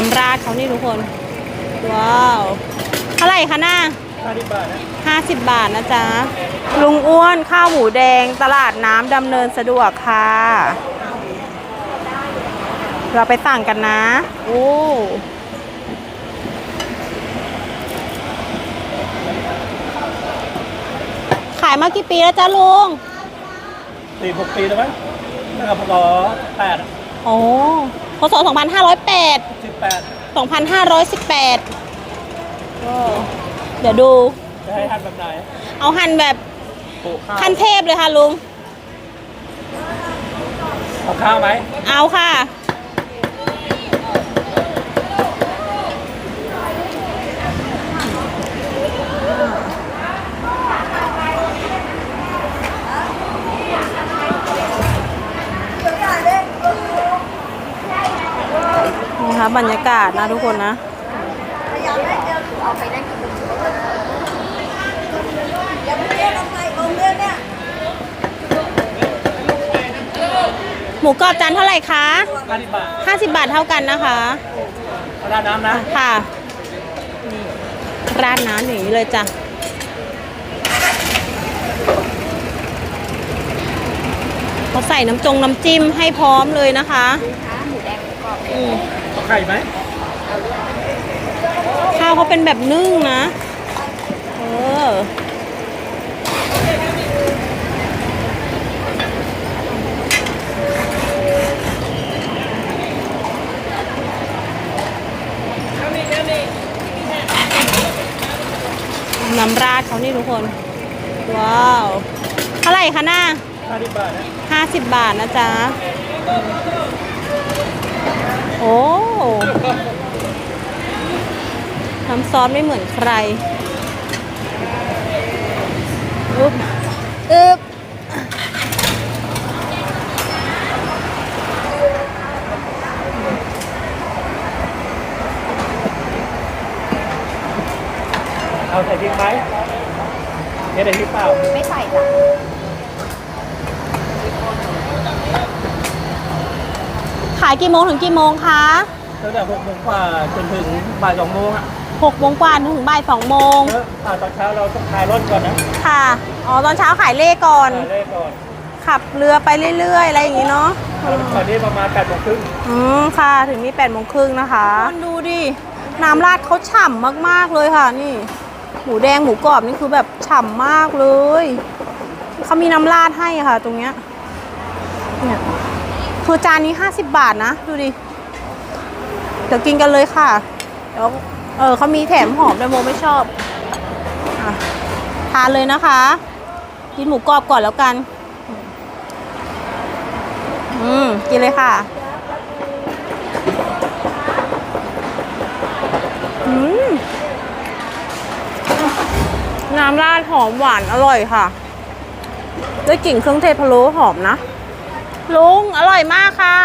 น้ำราดเขานี่ทุกคน ว้าวเท่าไหร่คะหน้าห้าสิบบาทนะห้าสิบบาทนะจ๊ะ ลุงอ้วนข้าวหมูแดงตลาดน้ำดำเนินสะดวกค่ะ เราไปสั่งกันนะ โอ้ขายมากี่ปีแล้วจ้าลุงสี่หกปีแล้วมั้งตั้งแต่พศแปดโอ้ พศ2508 สิบแปด2518โอ้เดี๋ยวดู จะให้หั่นแบบไหนเอาหั่นแบบปลูกข้าวขั้นเทพเลยค่ะลุง เอาข้าวไหมเอาค่ะ นี่ค่ะ บรรยากาศนะทุกคนนะหมูกรอบจานเท่าไหร่คะห้าสิบบาท50บาทเท่ากันนะคะเอาด้านน้ำนะ ค่ะนี่ราดน้ำอย่างนี้เลยจ้ะเขาใส่น้ำจงน้ำจิ้มให้พร้อมเลยนะคะอืมเอา ไข่ไหมข้าวเขาเป็นแบบนึ่งนะ เออน้ำราดเขานี่ทุกคน ว้าว เท่าไหร่คะหน้าห้าสิบบาทนะห้าสิบบาทนะจ๊ะ โอ้น้ำซอสไม่เหมือนใครอึ๊บอึ๊บเอาใส่พริกไหมเฮ็ดใส่พริกเปล่า ไม่ใส่จ้ะ ขายกี่โมงถึงกี่โมงคะตั้งแต่หกโมงกว่าจนถึงบ่ายสองโมงอะหกโมงกว่าถึงบ่ายสองโมงเอออ่าตอนเช้าเราต้องทายรถก่อนนะค่ะอ๋อตอนเช้าขายเลขก่อนทายเลขก่อนขับเรือไปเรื่อยๆ อะไรอย่างงี้เนาะแล้วตอนนี้ประมาณแปดโมงครึ่งอืมค่ะถึงนี่แปดโมงครึ่งนะคะดูดิน้ำราดเขาฉ่ำมากๆเลยค่ะนี่ หมูแดงหมูกรอบนี่คือแบบฉ่ำมากเลยเขามีน้ำราดให้ค่ะ ตรงเนี้ยเนี่ย คือจานนี้ 50 บาทนะ ดูดิ เดี๋ยวกินกันเลยค่ะ เดี๋ยวเออเขามีแถมหอมด้วยโมไม่ชอบอทานเลยนะคะ กินหมูกรอบก่อนแล้วกัน อืม กินเลยค่ะ อืม น้ำราดหอมหวานอร่อยค่ะ ด้วยกลิ่นเครื่องเทศพะโล้หอมนะ ลุงอร่อยมากค่ะ